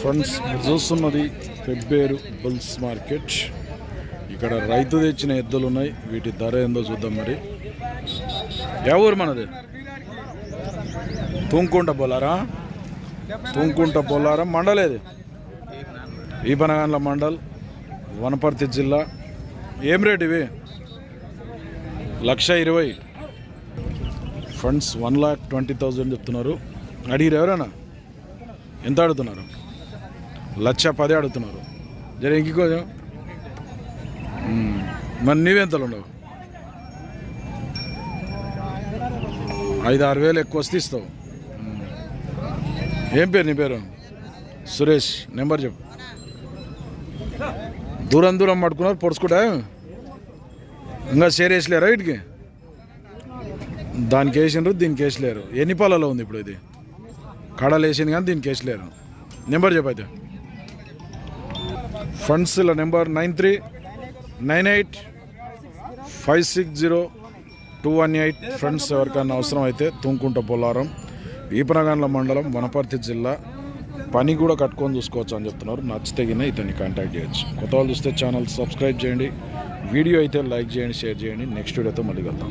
Friends మీరు చూస్తున్నది Pebbair bulls market. ఇక్కడ రైతు తెచ్చిన ఎద్దులు ఉన్నాయి. వీటి ధర ఏందో చూద్దాం మరి. ఏ ఊరు మనది? తుంకుంట పోలారా తుంకుంట పోలారం మండలేది ఈ పనగాన్ల మండల్ వనపర్తి జిల్లా. ఏం రేట్ ఇవి? లక్ష ఇరవై. Funds one lakh twenty thousand చెప్తున్నారు. అడిగిరు ఎవరైనా? ఎంత అడుగుతున్నారు లక్ష పది అడుగుతున్నారు జర ఇంకో మరి నీవెంతలు ఉండవు ఐదు ఆరు వేలు ఎక్కువ వస్తే ఇస్తావు. ఏం పేరు నీ పేరు? సురేష్. నెంబర్ చెప్పు. దూరం దూరం పట్టుకున్నారు పొడుచుకుంటా? ఇంకా షేర్ వేసలేరా వీటికి? దానికి వేసిండ్రు దీనికి వేసలేరు. ఎన్ని పాలలో ఉంది ఇప్పుడు ఇది? కడలేసింది కానీ కానీ కేసు లేరు నెంబర్ చెప్పైతే ఫండ్స్ ఇలా number nine three nine eight five six zero two one eight friends ఎవరికైనా అవసరం అయితే తుంకుంట పొలారం ఈపనగండ్ల మండలం వనపర్తి జిల్లా పని కూడా కట్టుకొని చూసుకోవచ్చు అని చెప్తున్నారు. నచ్చితే గిన ఇతన్ని కాంటాక్ట్ చేయొచ్చు. కొత్త వాళ్ళు చూస్తే ఛానల్ సబ్స్క్రైబ్ చేయండి. వీడియో అయితే లైక్ చేయండి షేర్ చేయండి. నెక్స్ట్ వీడియోతో మళ్ళీ వెళ్తాం